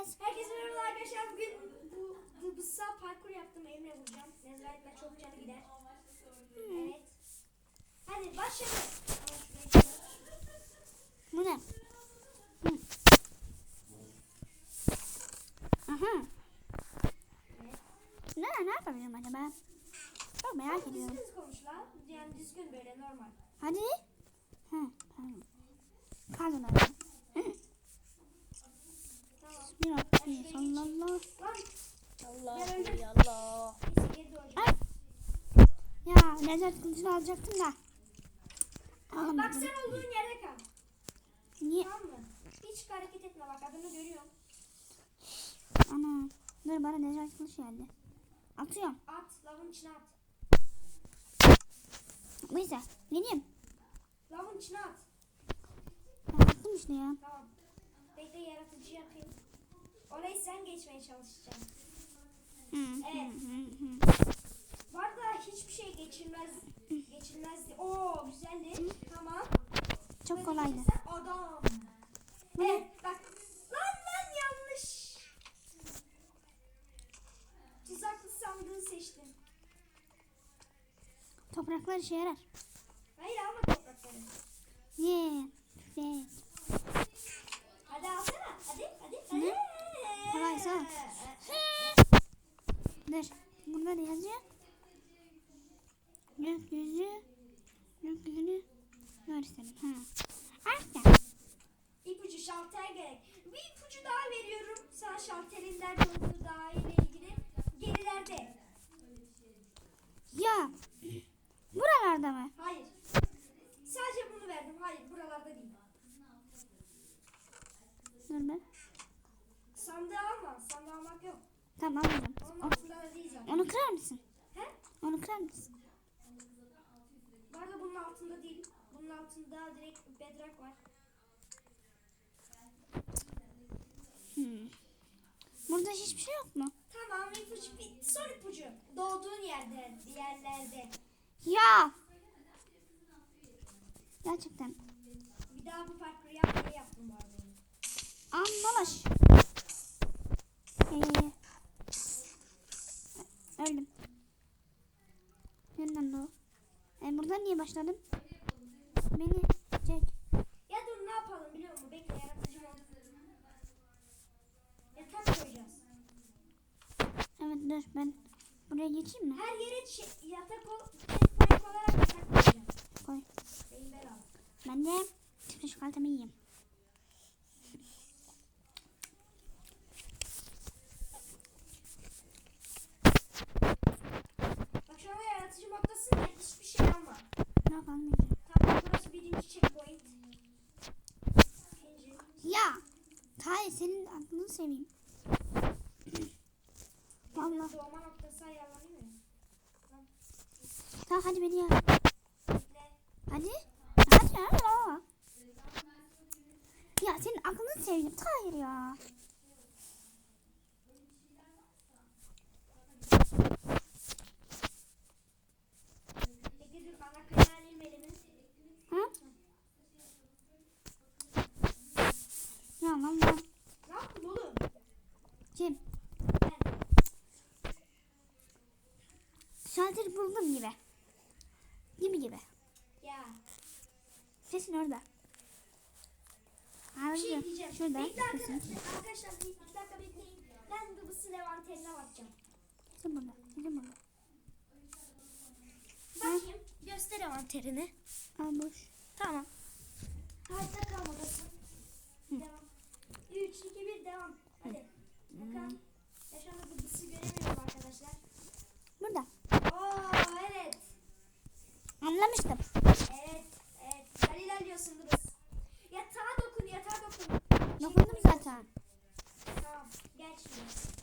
Enes. Herkese merhaba arkadaşlar. Bugün bu dıbıssa parkur yaptım. Emre vuracağım. Nezarette çok canı gider. Evet. Hadi başlayalım. Bu ne? Hı. Aha. Evet. Ne, ne yapabilirim acaba? Çok merak Düzgün ediyorum. konuş lan. Yani düzgün böyle normal. Hadi. Hı. Pardon öyle. Hı. Dakika. Sallallahu. Lan Allah Allah. Ya lezzet kılıcını alacaktım da. Bak Alamadım. sen olduğun yerde kal. Niye? Tamam mı? Hiç hareket etme bak adını görüyorum. Ana. Dur bana lezzet kılıç geldi. Atıyorum. At. Lavın içine at. Neyse. Yeneyim. Lavın içine at. Ben attım işte ya. Tamam. Bekle yaratıcı yapayım. Orayı sen geçmeye çalışacaksın. Evet. arada hiçbir şey geçilmez. Geçilmezdi. Oo güzeldi. Tamam. Çok kolaydı. Sen adam. Evet bak. Lan lan yanlış. Tuzaklı sandığı seçtim. Topraklar işe yarar. Hayır alma toprakları. Ye. Tüfek. Hadi alsana. Hadi hadi. hadi. Ne? Kolaysa. Dur. Burada ne yazıyor? Gökyüzü. Gökyüzünü gösterin. Ha. Aferin. İpucu şalter gerek. Bir ipucu daha veriyorum. Sana şalterin nerede olduğu daha ile ilgili. Gerilerde. Ya. Buralarda mı? Hayır. Sadece bunu verdim. Hayır buralarda değil. Dur be. Sandığı alma. Sandığı almak yok. Tamam alacağım. Onun O- altında da değil zaten. onu kırar mısın? He? Onu kırar mısın? Bu arada bunun altında değil. Bunun direkt bedrock var. Hmm. Burada hiçbir şey yok mu? Tamam ipucu bir son ipucu. Doğduğun yerde, yerlerde. Ya. Gerçekten. Bir daha bu parkuru yap diye yaptım bu arada. Ambalaş. Ee, öldüm. Nereden doğu? E, buradan niye başladım? Beni çek. Ya dur ne yapalım biliyor musun? Bekle yaratıcı. Yatak koyacağız. Evet dur ben buraya geçeyim mi? Her yere yatak ol, point olarak yatak koyacağım. Koy. Beyin ben al. Ben de çıkış çikolatamı yiyeyim. Bak şu anda yaratıcı moddasın ya hiçbir şey alma. Ne yapalım? Birinci checkpoint. Ya. Hayır senin aklını seveyim. Vallahi. Doğma noktası ayarlanıyor ya. Tamam. Hadi beni ya. Bekle. Hadi. Hadi ya. Ya senin aklını seveyim. Hayır ya. Bekle dur ana kaynağı alayım elimi. Hı? Ya valla. Ne yaptın oğlum? Kim? Ben. Şalteri buldum gibi. Gibi gibi. Ya. Sesin orada. Bir Abi şey diyeceğim. şurada. Bekle Sesin. arkadaşlar. Bir iki dakika bekleyin. Ben dıbısı levanterine bakacağım. Sesin burada. Sesin burada. Bakayım. Göster levanterini. Al boş. Tamam. Hayatta kalmadasın. Devam. 3, 2, 1 devam. Hadi. Bakalım. Ya şu anda dıbısı göremiyorum arkadaşlar. Burada. Oo evet. Anlamıştım. Dokundum zaten. Tamam. Gel şimdi.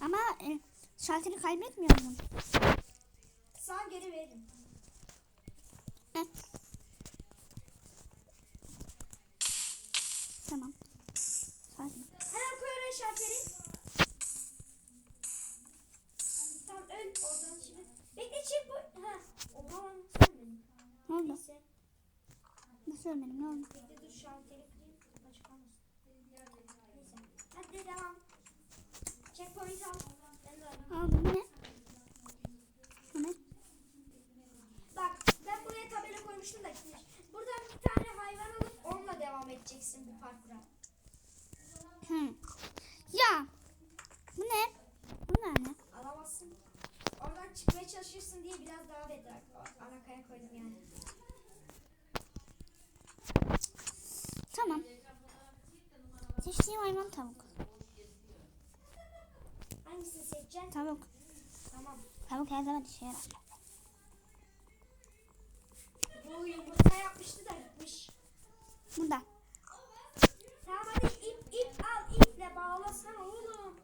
Ama e, şalteri kaybetmiyorum. Sağ geri verin. Heh. Tamam. Sakin. Hemen koy oraya şalteri. Tamam öl oradan şimdi. Bekle çek bu. Ha. Oha. Ne oldu? Neyse. Nasıl ölmedim ne oldu? Bekle dur şalteri devam. Checkpoint al. Ne? Bak ben buraya tabela koymuştum da gitmiş. Buradan bir tane hayvan alıp onunla devam edeceksin bu parkura. Hmm. Tavuk her zaman işe yarar. Bu yumurta yapmıştı da gitmiş. Burada. Tamam hadi ip ip al iple bağlasana oğlum.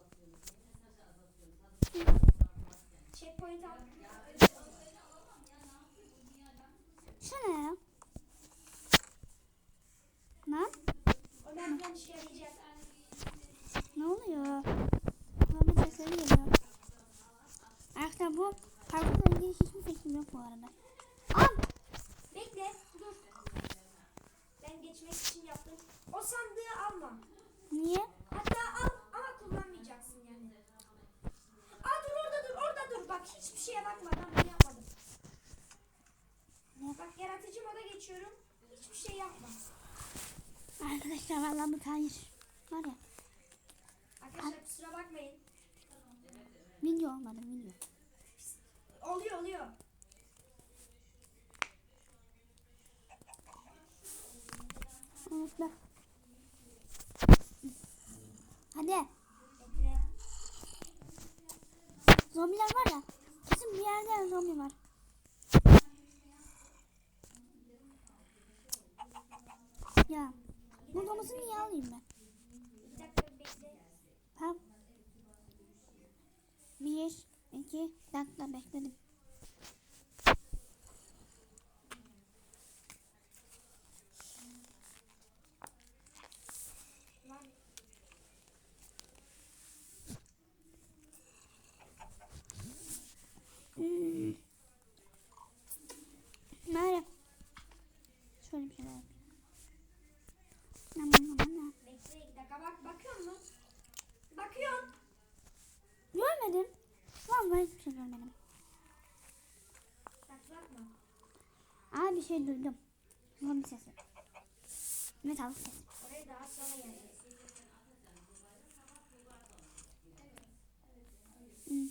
Checkpoint al. Şu ne? Lan O nereden işe yarayacak? ne oluyor? Kulağıma sesleri geliyor. Arkadaşlar bu parkurla ilgili hiçbir fikrim yok bu arada. Am! Bekle dur. Ben geçmek için yaptım. O sandığı alma. Niye? Hatta al ama kullanmayacaksın yani. Aa dur orada dur orada dur. Bak hiçbir şeye bakmadan bunu yapmadım. Ne? Bak yaratıcı moda geçiyorum. Hiçbir şey yapma. Arkadaşlar vallahi bu hayır. Var ya Arkadaşlar kusura bakmayın. video olmadı. Oluyor oluyor. Unutma. Hadi. Zombiler var ya. Kesin bir yerde zombi var. Ya. Bu domuzu niye alayım ben? Bir dakika bekle. Tamam. Bir, iki, dakika bekledim. Lan Hmm. Meryem. Şöyle bir şeyler yapayım. Aman aman aman. bekle bir dakika bak bakıyor musun? Bakıyorsun. Görmedim. Vallahi hiçbir şey görmedim. Bak bakma. Aa bir şey duydum. Zombi sesi. Ve tavuk sesi. Hmm.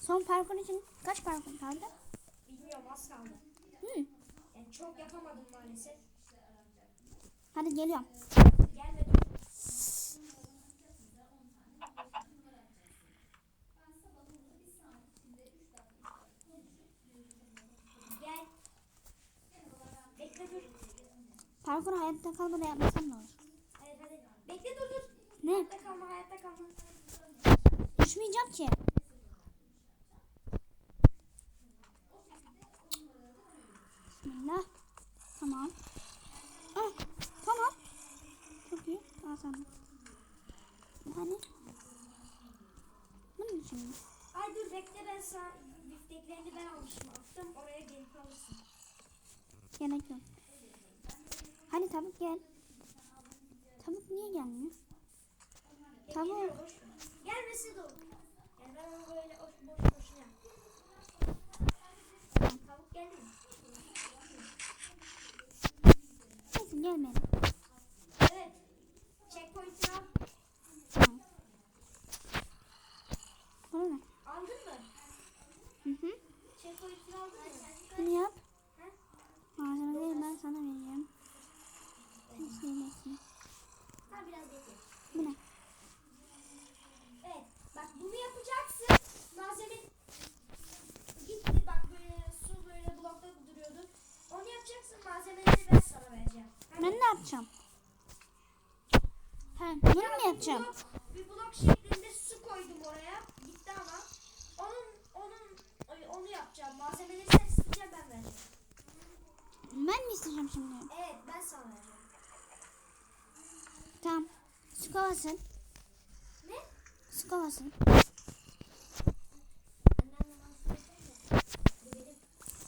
Son parkur için kaç parkur kaldı? Bilmiyorum az kaldı. Hmm. Yani çok yapamadım maalesef. Hadi geliyorum. Gelme dur. Gel. Bekle dur. Parkur hayatta kalmadan yapmasam ne olur? Bekle dur dur. Ne? Hayatta kalma hayatta kalma. Düşmeyeceğim ki. Bismillah. Tamam. Ah, tamam. Çok iyi. Daha sonra. Hani? Bunun için mi? Ay dur bekle ben sana bifteklerini ben almışım. Attım oraya gelip alırsın. Gerek yok. Hadi tavuk gel. Tavuk niye gelmiyor? Tamam. Geliyor, boş ver. Gelmesi de olur. Yani ben onu böyle boş boş boşuna yaptım. Tavuk geldi mi? Neyse gelmedi. Evet. Checkpoint'ini al. Tamam. Bunu ne? Aldın mı? Hı hı. Checkpoint'ini aldın mı? Bunu yap. Ha? Malzemeleri ben sana vereceğim. Hiç yemesin. Ha biraz bekle. Bu ne? Evet. Bak bunu yapacaksın. Malzeme gitti bak böyle su böyle blokta duruyordu. Onu yapacaksın. Malzemeleri ben sana vereceğim. Ben ne yapacağım? Ha, bunu Ya mu yapacağım? blok- bir blok şeklinde su koydum oraya. Gitti ama. Onun onun onu yapacağım. Malzemeleri sen isteyeceksin ben vereceğim. Ben mi isteyeceğim şimdi? Evet ben sana vereceğim. Tamam. Su kovasın. Ne? Su kovasın.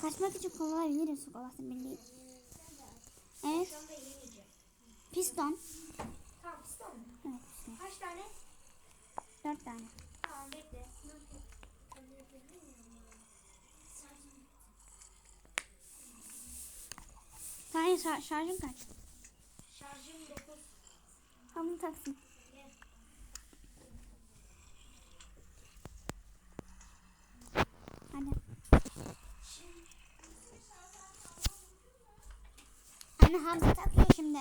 Kaçmak için kullanabilirim su kovasını bildiğin. Evet. Piston olsun. Kaç tane? Dört tane. Tamam bekle. Saniye şar şarjım kaç? Şarjım dokuz. Tamam bunu taksın. Hadi. Anne hamza takıyor şimdi.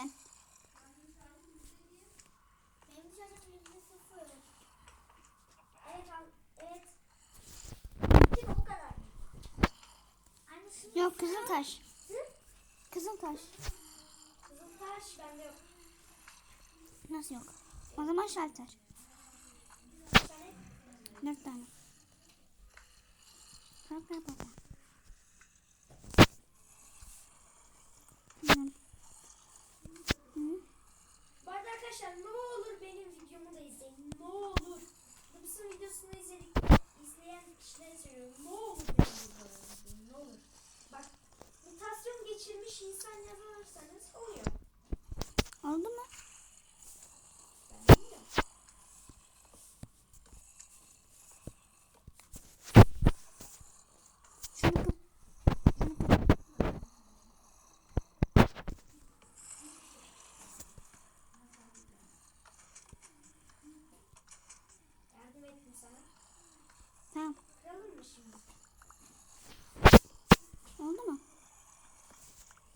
Anne şunu Yok Kızıltaş. Hı? Kızıltaş. Kızıltaş bende yok. Nasıl yok? O zaman şalter. Dört tane. Bak bak bak. Hı. Hı. Bu arada arkadaşlar ne olur benim videomu da izleyin. Ne olur. Dıbıs'ın videosunu izledik. izleyen kişilere söylüyorum. Ne olur benim videomu izleyin. Ne olur. Bak mutasyon geçirmiş insan yazarsanız oluyor. Oldu mu? Ben bilmiyorum. Şunu kır. Şunu kır. Yardım ettim sana. Tamam. Kıralım mı şimdi? Oldu mu?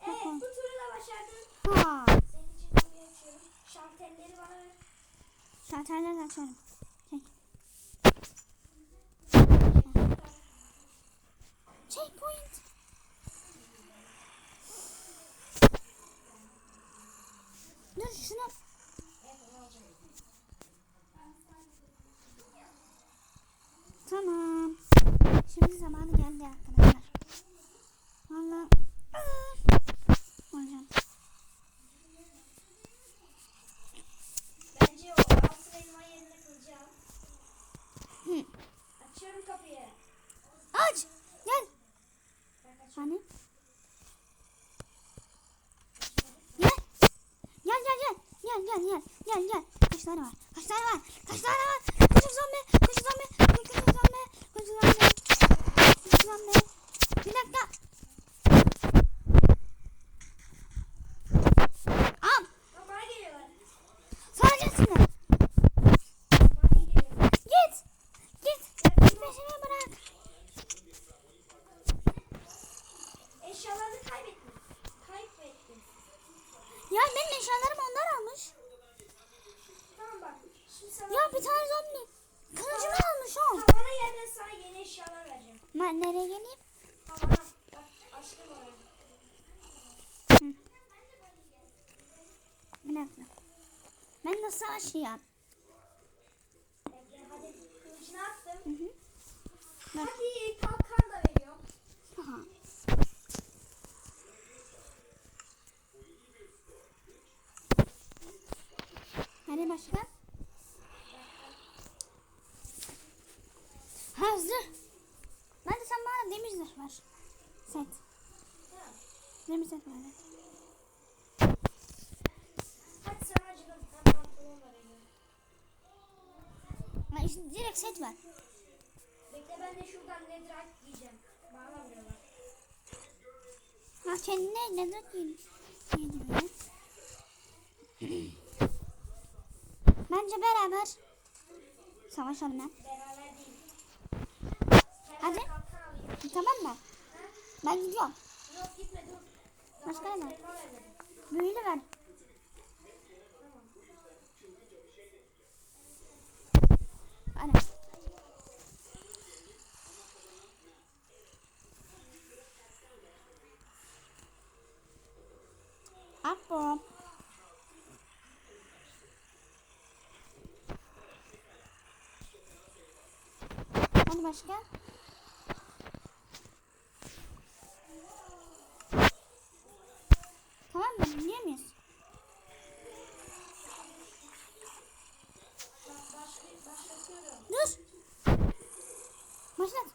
Evet Bakalım. bu turu da başardım. Ha. Senin için kapıyı açıyorum. Şalterleri bana ver. Şalterleri de açıyorum. Çek. Checkpoint. Dur alacağım. Tamam. Şimdi zamanı geldi arkadaşlar. Valla. Hocam. Bence o altın elma yerine kılacağım. Hı. Açıyorum kapıyı. Aç. Gel. Hani? Gel. Gel gel gel. Gel gel gel. Gel gel. Kaç tane var? Kaç tane var? Kaç tane var? Küçük zombi. Küçük zombi. Küçük zombi. Küçük zombi. Bir dakika. Al. Lan bana geliyorlar. Sonra gelsinler. Bana geliyorlar. Git. Git. Git peşime bırak. Eşyalarını kaybettim. Kaybettim. Ya benim eşyalarımı onlar almış. Tamam bak. Şimdi sana... Ya bir tane zombi. Kılıcımı almış o. Ha, bana gel ben sana yeni eşyalar vereceğim. Ben nereye geleyim? Ha bana. Bak açtım orayı. Bir dakika. Nasıl savaşayım? Bekle hadi. Kılıcını attım. Hı hı. Bak. Hadi kalkan da veriyorum. Aha. Hadi başka? Hazır. Ben de sen bana demir zırh ver. Set. Ha. Demir set ver. evet. Hadi sana acıdım. Ben işte direkt set ver. Bekle ben de şuradan netherite giyeceğim. Bana vuruyorlar. Ha kendine neden giy- giydiriyor? Bence beraber savaşalım ya. Beraber değil. Hadi. Tamam mı? Ben gidiyorum. Yok gitme dur. Başka ne? vermedim. Büyülü ver. Apo. Hadi başka? Tamam mı? Biliyor muyuz? Bak başla, başlatıyorum. Dur. Başlat.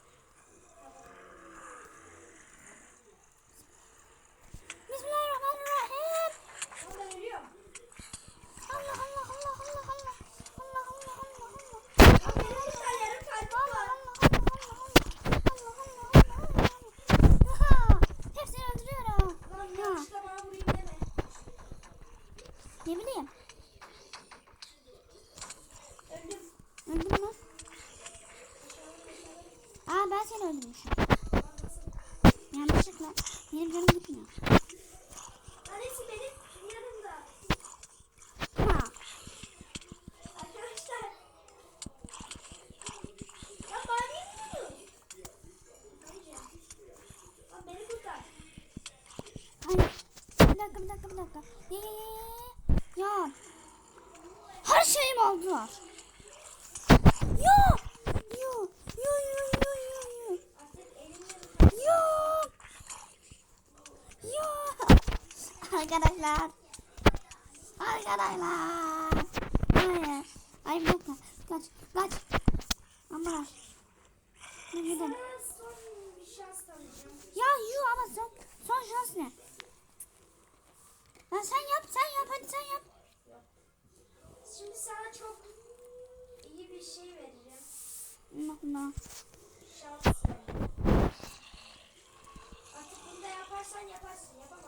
Bismillahirrahmanirrahim. Onu da veriyorum. Allah Allah Allah Allah Allah. Allah Allah Allah Allah. Bak benim bir tane yarım kalbim Allah var. Allah Allah Allah Allah Allah Allah. Aha, Hepsini öldürüyorum. Lan Ha, yanlışlıkla bana vurayım deme. ne bileyim. Öldüm. Öldün mü? Aa ben seni öldürmüşüm. Yanlışlıkla. Benim canım gitmiyor. Lan hepsi Arkadaşlar. Arkadaşlar. Ay, ay dakika. Kaç, kaç. Ama. Gidelim. Ya yu ama son, son şans ne? Ya sen yap, sen yap, hadi sen yap. Şimdi sana çok iyi bir şey vereceğim. No, no. Şans. Artık bunu da yaparsan yaparsın. Yapamazsan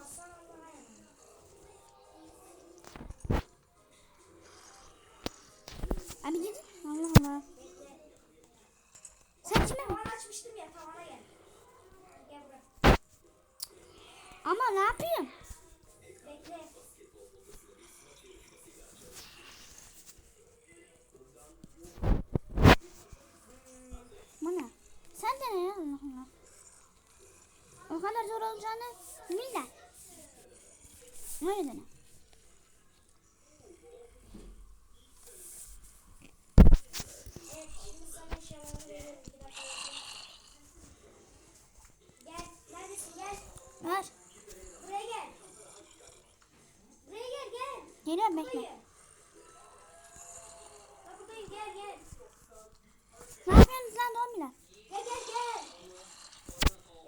Abi gidin. Allah Allah. Sen kime mi? Tavan açmıştım ya tavana gel. Gel buraya. Ama ne yapayım? Bekle. Bana. Sen de ne ya Allah Allah. O kadar zor olacağını bilirler. Öyle dene. Ver. Buraya gel. Buraya gel gel. Geliyorum bekle. Bak buradayım gel gel. Ne yapıyorsunuz lan zombiler? Gel gel gel.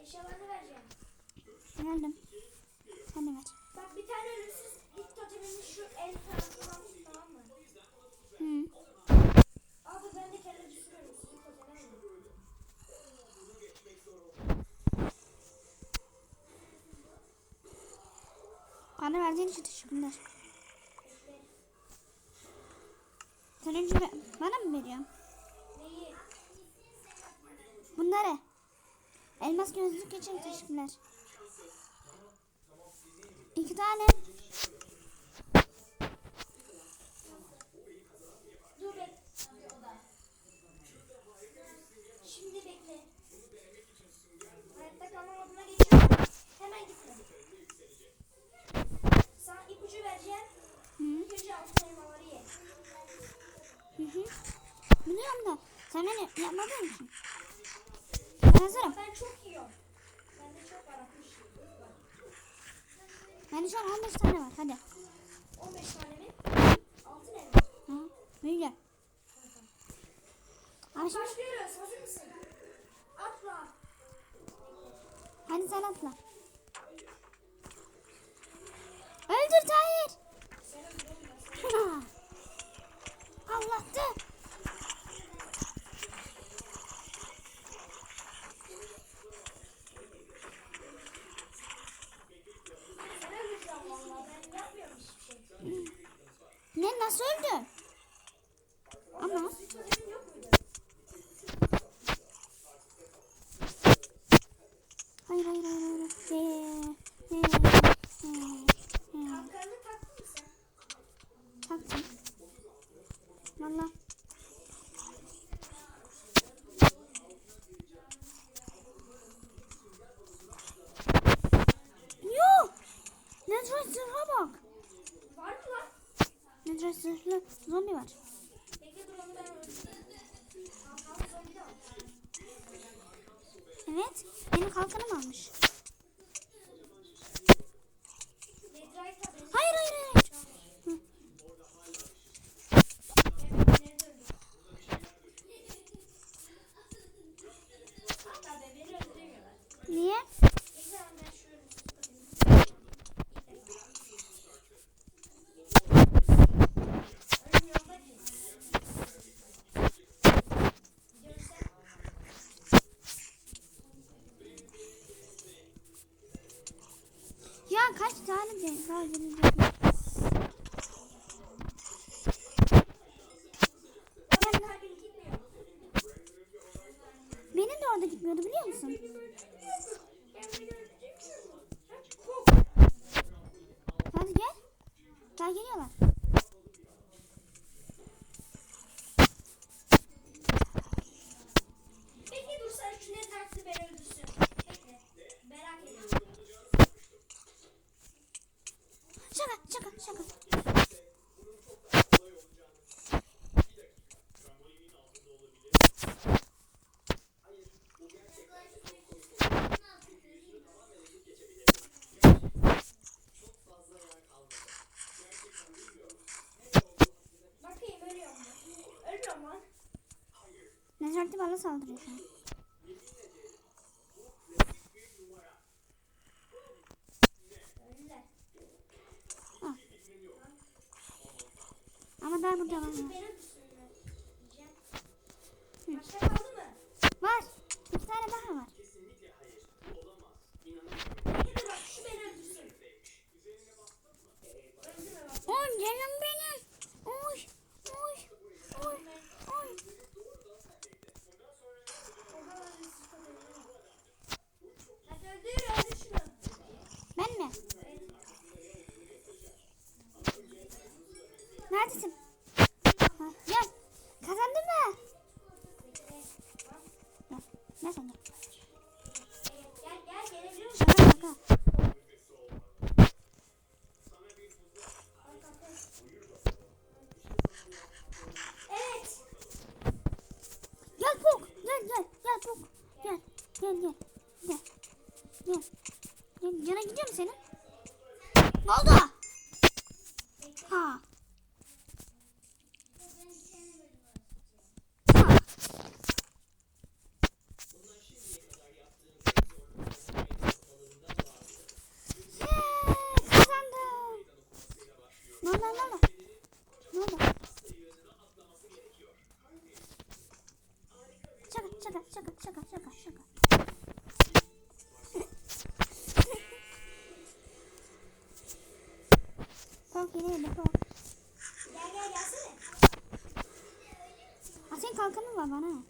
Eşyalarını vereceğim. Geldim. Bana verdiğin için teşekkürler. Sen önce bana mı veriyorsun? Bunları. Elmas gözlük için teşekkürler. İki tane. Şimdi bekle. Hayatta kalma moduna geçiyorum. Hemen gitme. Sana ipucu vereceğim. Hı önce altın elmaları ye. hı. hı. Biliyorum da sen beni yapmadığın için. Ben hazırım. Ben çok yiyorum. Bende çok var 60. Bende şu an 15 tane var. Hadi. 15 tane mi? Altın elma. Hı. Böyle. Abi şimdi Başlıyoruz. Hazır mısın? Atla. hadi sen atla. Öldür Tahir. Allah'tı. Ne nasıl öldün? Ama hayır hayır hayır hayır. Ee, ee, ee, ee. Kalkanını taktın mı sen? Taktım. Valla. Yok. Netray zırha bak. Var mı lan? Netray zırhlı zombi var. Evet. Benim kalkanım almış. Geliyorlar. Bekle dur sen şu ne taktı beni öldürsün. Bekle. Merak ediyorum. Şaka şaka şaka. Necati bana saldırıyor şu an. Öldüler. Ama daha burada var. Başka kaldı mı? Var. İki tane daha var. Oy canım benim. Oy. Oy. Oy. Oy. Oha, öldürsün, çok öldürme. Hadi öldür, öldür şunu. Ben mi? Evet. Neredesin? Ha, gel. Kazandın mı? Gel sen gel. Gel, gel. Gel. Cana gidiyor mu senin? Ne oldu? Ha. Ha. Yeee, Kazandım. Ne oldu ne oldu? Ne oldu? Şaka şaka şaka şaka. Kalk yine kalk. Gel, gel, gelsene. Ha senin kalkanın var bana.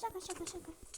Şaka şaka şaka